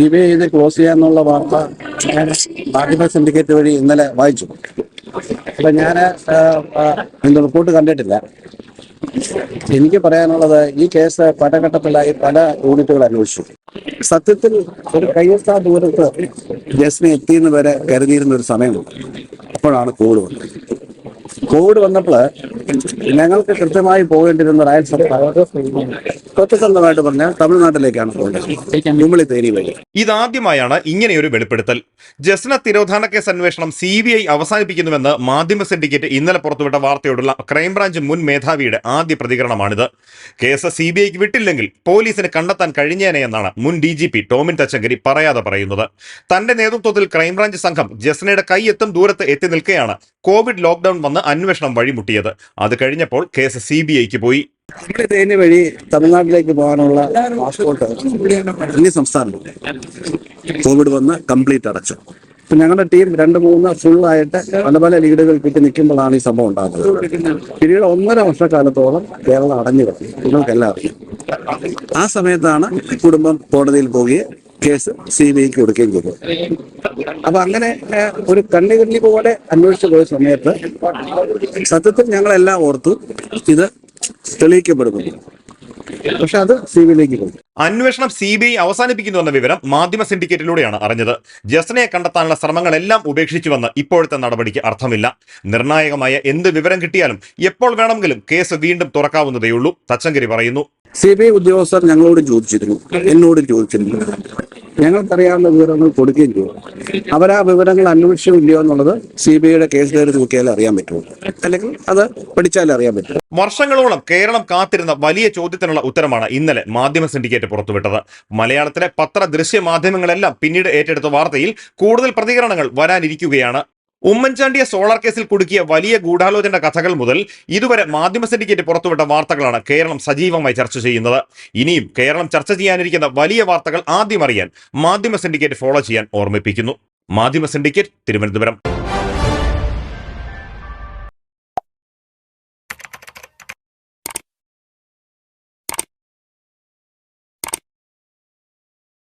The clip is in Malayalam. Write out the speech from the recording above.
ഇ ബി ഇത് ക്ലോസ് ചെയ്യാന്നുള്ള വാർത്ത ഞാൻ മാധ്യമ സിൻഡിക്കേറ്റ് വഴി ഇന്നലെ വായിച്ചു. അപ്പൊ ഞാൻ ഇതിന്റെ റിപ്പോർട്ട് കണ്ടിട്ടില്ല. എനിക്ക് പറയാനുള്ളത് ഈ കേസ് പല ഘട്ടത്തിലായി പല യൂണിറ്റുകൾ അന്വേഷിച്ചു. സത്യത്തിൽ ഒരു കയ്യെത്താ ദൂരത്ത് ജസ്റ്റിനെ എത്തിയെന്ന് വരെ കരുതിയിരുന്ന ഒരു സമയമുണ്ട്. അപ്പോഴാണ് കോൾ വന്നത്. കോവിഡ് വന്നപ്പോൾ ഞങ്ങൾക്ക് കൃത്യമായി പോകേണ്ടിരുന്ന റയൽ സത്യസന്ധമായിട്ട് പറഞ്ഞാൽ തമിഴ്നാട്ടിലേക്കാണ് പോകേണ്ടത്. കുമ്പളി തേനി വഴി. ഇതാദ്യമായാണ് ഇങ്ങനെയൊരു വെളിപ്പെടുത്തൽ. ജസ്ന തിരോധാന കേസ് അന്വേഷണം സി ബി ഐ അവസാനിപ്പിക്കുന്നുവെന്ന് മാധ്യമ സിൻഡിക്കേറ്റ് ഇന്നലെ പുറത്തുവിട്ട വാർത്തയോടുള്ള ക്രൈംബ്രാഞ്ച് മുൻ മേധാവിയുടെ ആദ്യ പ്രതികരണമാണിത്. കേസ് സി ബി ഐക്ക് വിട്ടില്ലെങ്കിൽ പോലീസിന് കണ്ടെത്താൻ കഴിഞ്ഞേനെയെന്നാണ് മുൻ D G P Tomin Thachankary പറയാതെ പറയുന്നത്. തന്റെ നേതൃത്വത്തിൽ ക്രൈംബ്രാഞ്ച് സംഘം ജസ്നയുടെ കൈയെത്തും ദൂരത്ത് എത്തി നിൽക്കുകയാണ് കോവിഡ് ലോക്ഡൌൺ വന്ന് അന്വേഷണം വഴിമുട്ടിയത്. അത് കഴിഞ്ഞപ്പോൾ കേസ് സി ബി ഐക്ക് പോയി. വഴി തമിഴ്നാട്ടിലേക്ക് പോകാനുള്ള പാസ്പോർട്ട് അന്യ സംസ്ഥാനം കോവിഡ് വന്ന് കംപ്ലീറ്റ് അടച്ചു. ഇപ്പൊ ഞങ്ങളുടെ ടീം രണ്ട് മൂന്ന് ഫുൾ ആയിട്ട് പല പല ലീഡുകൾ കിട്ടി നിൽക്കുമ്പോഴാണ് ഈ സംഭവം ഉണ്ടാകുന്നത്. പിന്നീട് ഒന്നര വർഷക്കാലത്തോളം കേരളം അടഞ്ഞു കിടന്നു. നിങ്ങൾക്കെല്ലാം അറിയാം. ആ സമയത്താണ് കുടുംബം കോടതിയിൽ പോവുകയും കേസ് സി ബി ഐക്ക് കൊടുക്കുകയും ചെയ്തു. അപ്പൊ അങ്ങനെ ഒരു കണ്ണുകണ്ണി പോലെ അന്വേഷിച്ചു പോയ സമയത്ത് സത്യത്തിൽ ഞങ്ങളെല്ലാം ഓർത്തു ഇത് തെളിയിക്കപ്പെടുന്നു. പക്ഷെ അത് സി ബിയിലേക്ക് പോയി അന്വേഷണം സി ബി ഐ അവസാനിപ്പിക്കുന്നുവെന്ന വിവരം മാധ്യമ സിൻഡിക്കേറ്റിലൂടെയാണ് അറിഞ്ഞത്. ജസ്നയെ കണ്ടെത്താനുള്ള ശ്രമങ്ങളെല്ലാം ഉപേക്ഷിച്ചുവെന്ന് ഇപ്പോഴത്തെ നടപടിക്ക് അർത്ഥമില്ല. നിർണായകമായ എന്ത് വിവരം കിട്ടിയാലും എപ്പോൾ വേണമെങ്കിലും കേസ് വീണ്ടും തുറക്കാവുന്നതേയുള്ളൂ. തച്ചങ്കരി പറയുന്നു സി ബി ഐ ഉദ്യോഗസ്ഥർ ഞങ്ങളോട് ചോദിച്ചിരുന്നു. എന്നോട് ചോദിച്ചിരുന്നു. ഞങ്ങൾക്കറിയാവുന്ന വിവരങ്ങൾ കൊടുക്കുകയും ചെയ്തു. അവരാ വിവരങ്ങൾ അന്വേഷിച്ചോ ഇല്ലയോ എന്നുള്ളത് സി ബി ഐയുടെ കേസ് കയറി നോക്കിയാൽ അറിയാൻ പറ്റുള്ളൂ അല്ലെങ്കിൽ അത് പഠിച്ചാലേ അറിയാൻ പറ്റും. വർഷങ്ങളോളം കേരളം കാത്തിരുന്ന വലിയ ചോദ്യത്തിനുള്ള ഉത്തരമാണ് ഇന്നലെ മാധ്യമ സിൻഡിക്കേറ്റ് പുറത്തുവിട്ടത്. മലയാളത്തിലെ പത്ര ദൃശ്യ മാധ്യമങ്ങളെല്ലാം പിന്നീട് ഏറ്റെടുത്ത വാർത്തയിൽ കൂടുതൽ പ്രതികരണങ്ങൾ വരാനിരിക്കുകയാണ് ഉമ്മൻചാണ്ടിയെ സോളാർ കേസിൽ കുടുക്കിയ വലിയ ഗൂഢാലോചന കഥകൾ മുതൽ ഇതുവരെ മാധ്യമ സിൻഡിക്കേറ്റ് പുറത്തുവിട്ട വാർത്തകളാണ് കേരളം സജീവമായി ചർച്ച ചെയ്യുന്നത്. ഇനിയും കേരളം ചർച്ച ചെയ്യാനിരിക്കുന്ന വലിയ വാർത്തകൾ ആദ്യം അറിയാൻ മാധ്യമ സിൻഡിക്കേറ്റ് ഫോളോ ചെയ്യാൻ ഓർമ്മിപ്പിക്കുന്നു. മാധ്യമ സിൻഡിക്കേറ്റ് തിരുവനന്തപുരം.